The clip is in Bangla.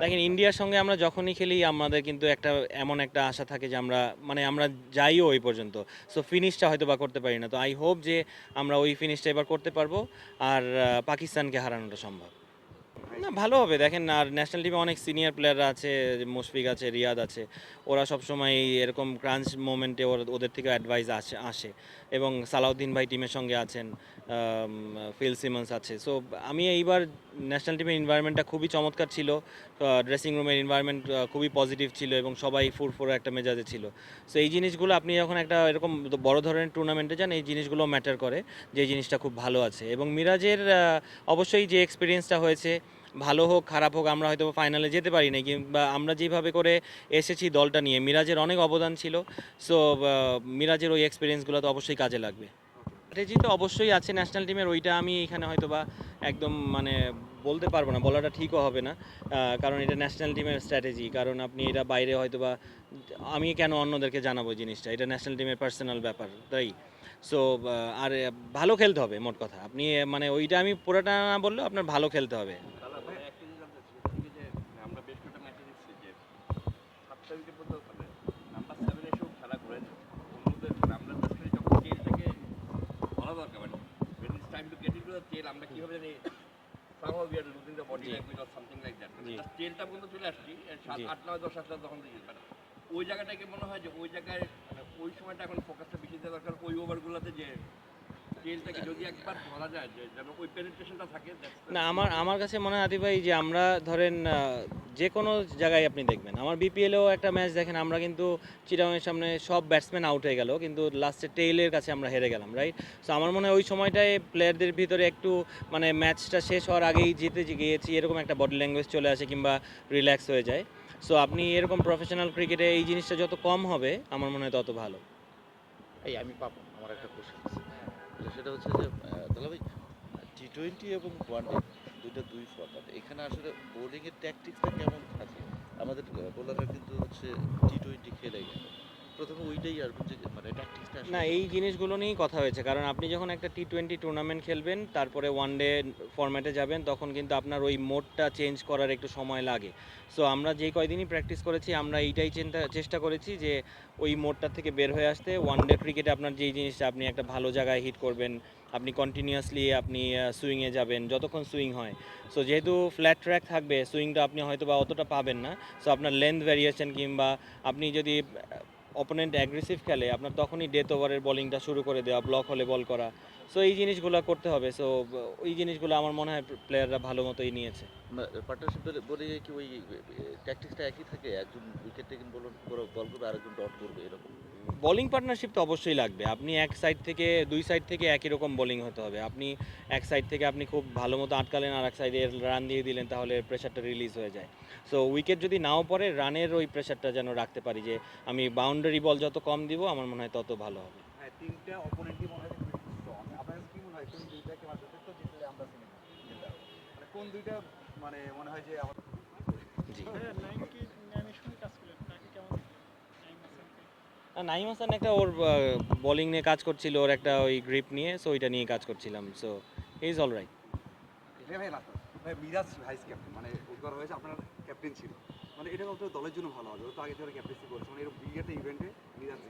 দেখেন, ইন্ডিয়ার সঙ্গে আমরা যখনই খেলি, আমাদের কিন্তু একটা, এমন একটা আশা থাকে যে আমরা মানে আমরা যাইও ওই পর্যন্ত। সো ফিনিশটা হয়তো বা করতে পারি না। তো আই হোপ যে আমরা ওই ফিনিশটা এবার করতে পারব। আর পাকিস্তানকে হারানোটা সম্ভব। না, ভালো হবে। দেখেন, আর ন্যাশনাল টিমে অনেক সিনিয়র প্লেয়াররা আছে মুশফিক আছে, রিয়াদ আছে। ওরা সবসময় এরকম ক্রাঞ্চ মোমেন্টে ওদের থেকে অ্যাডভাইস আসে আসে। এবং সালাউদ্দিন ভাই টিমের সঙ্গে আছেন ফিল সিমন্স আছে। সো আমি এইবার ন্যাশনাল টিমের এনভায়রনমেন্টটা খুবই চমৎকার ছিল। ড্রেসিং রুমের এনভায়রনমেন্ট খুবই পজিটিভ ছিল এবং সবাই ফুর ফুরফুরে একটা মেজাজে ছিল। সো এই জিনিসগুলো আপনি যখন একটা এরকম বড় ধরনের টুর্নামেন্টে যান, এই জিনিসগুলো ম্যাটার করে যে জিনিসটা খুব ভালো আছে। এবং মিরাজের অবশ্যই যে এক্সপিরিয়েন্সটা হয়েছে, ভালো হোক, খারাপ হোক, আমরা হয়তো ফাইনালে যেতে পারি না কিংবা আমরা যেভাবে করে এসেছি দলটা নিয়ে, মিরাজের অনেক অবদান ছিল। সো মিরাজের ওই এক্সপিরিয়েন্সগুলো তো অবশ্যই কাজে লাগবে। স্ট্র্যাটেজি তো অবশ্যই আছে ন্যাশনাল টিমের ওইটা আমি এখানে হয়তো বা একদম মানে বলতে পারব না, বলাটা ঠিকও হবে না। কারণ এটা ন্যাশনাল টিমের স্ট্র্যাটেজি কারণ আপনি এটা বাইরে হয়তো বা আমি কেন অন্যদেরকে জানাব জিনিসটা? এটা ন্যাশনাল টিমের পার্সোনাল ব্যাপার, তাই? সো আর, ভালো খেলতে হবে, মোট কথা। আপনি মানে ওইটা আমি পুরোটা না বললেও আপনার ভালো খেলতে হবে। আমরা মানে কীভাবে জানি somehow we are losing the body language or something like that. জি। টেলটা পর্যন্ত চলে আসছি এর সাত আট নয় দশ আসলে তখন দেখি ওই জায়গাটাকে মনে হয় যে ওই জায়গায় মানে ওই সময়টা এখন ফোকাসটা বেশি দেওয়া দরকার ওই ওভারগুলোতে যে না আমার আমার কাছে মনে হয় আদি ভাই যে আমরা ধরেন যে কোনো জায়গায় আপনি দেখবেন। আমার বিপিএলেও একটা ম্যাচ দেখেন আমরা কিন্তু চিরাংয়ের সামনে সব ব্যাটসম্যান আউট হয়ে গেল কিন্তু লাস্টে টেইলের কাছে আমরা হেরে গেলাম রাইট সো আমার মনে হয় ওই সময়টায় প্লেয়ারদের ভিতরে একটু মানে ম্যাচটা শেষ হওয়ার আগেই জিতে গিয়েছি এরকম একটা বডি ল্যাঙ্গুয়েজ চলে আসে কিংবা রিল্যাক্স হয়ে যায়। সো আপনি এরকম প্রফেশনাল ক্রিকেটে এই জিনিসটা যত কম হবে আমার মনে হয় তত ভালো। এই আমি পাবো আমার একটা কোশ্চেন আছে। সেটা হচ্ছে যে তাহলে ভাই টি টোয়েন্টি এবং ওয়ান ডে দুইটা দুই ফর্ম্যাট এখানে আসলে বোলিংয়ের ট্যাকটিক্সটা কেমন থাকে? আমাদের বোলাররা কিন্তু হচ্ছে টি টোয়েন্টি খেলে গেল প্রথমে ওইটাই আর মানে ট্যাকটিক্সটা না এই জিনিসগুলো নিয়েই কথা হয়েছে। কারণ আপনি যখন একটা টি টোয়েন্টি টুর্নামেন্ট খেলবেন তারপরে ওয়ান ডে ফরম্যাটে যাবেন তখন কিন্তু আপনার ওই মোডটা চেঞ্জ করার একটু সময় লাগে। সো আমরা যেই কয়দিনই প্র্যাকটিস করেছি আমরা এইটাই চিন্তা চেষ্টা করেছি যে ওই মোডটা থেকে বের হয়ে আসতে ওয়ান ডে ক্রিকেটে আপনার যেই জিনিসটা আপনি একটা ভালো জায়গায় হিট করবেন আপনি কন্টিনিউয়াসলি আপনি সুইংয়ে যাবেন যতক্ষণ সুইং হয়। সো যেহেতু ফ্ল্যাট ট্র্যাক থাকবে সুইংটা আপনি হয়তো বা অতটা পাবেন না। সো আপনার লেন্থ ভ্যারিয়েশন কিংবা আপনি যদি অপোনেন্ট অ্যাগ্রেসিভ খেলে, আপনার তখনই ডেথ ওভারের বলিংটা শুরু করে দেওয়া ব্লক হলে বল করা। সো এই জিনিসগুলো করতে হবে। সো ওই জিনিসগুলো আমার মনে হয় প্লেয়াররা ভালো মতোই নিয়েছে। পার্টনারশিপ বলে কি ওই ট্যাকটিক্সটা একই থাকে? একজন উইকেট টেকিং বল করবে, আরেকজন ডট করবে, এরকম? বোলিং পার্টনারশিপ তো অবশ্যই লাগবে। আপনি এক সাইড থেকে, দুই সাইড থেকে একই রকম বোলিং হতে হবে। আপনি এক সাইড থেকে আপনি খুব ভালো মতো আটকালেন আর এক সাইডে রান দিয়ে দিলেন, তাহলে প্রেশারটা রিলিজ হয়ে যায়। সো উইকেট যদি নাও পড়ে রানের ওই প্রেশারটা যেন রাখতে পারি যে, আমি বাউন্ডারি বল যত কম দিব, আমার মনে হয় তত ভালো হবে। হ্যাঁ মনে মনে মানে হয় যে নাইম হাসান একটা ওর বোলিং নিয়ে কাজ করছিল, ওর একটা ওই গ্রিপ নিয়ে সো ওইটা নিয়ে কাজ করছিলাম so is all right Miraz vice captain মানে উদ্ধার হয়েছে আপনার ক্যাপ্টেন ছিল। মানে এটা দলের জন্য ভালো হবে ও তো আগে থেকে ক্যাপ্টেন্সি করছে মানে এরকম বিগ একটা ইভেন্টে মিরাজ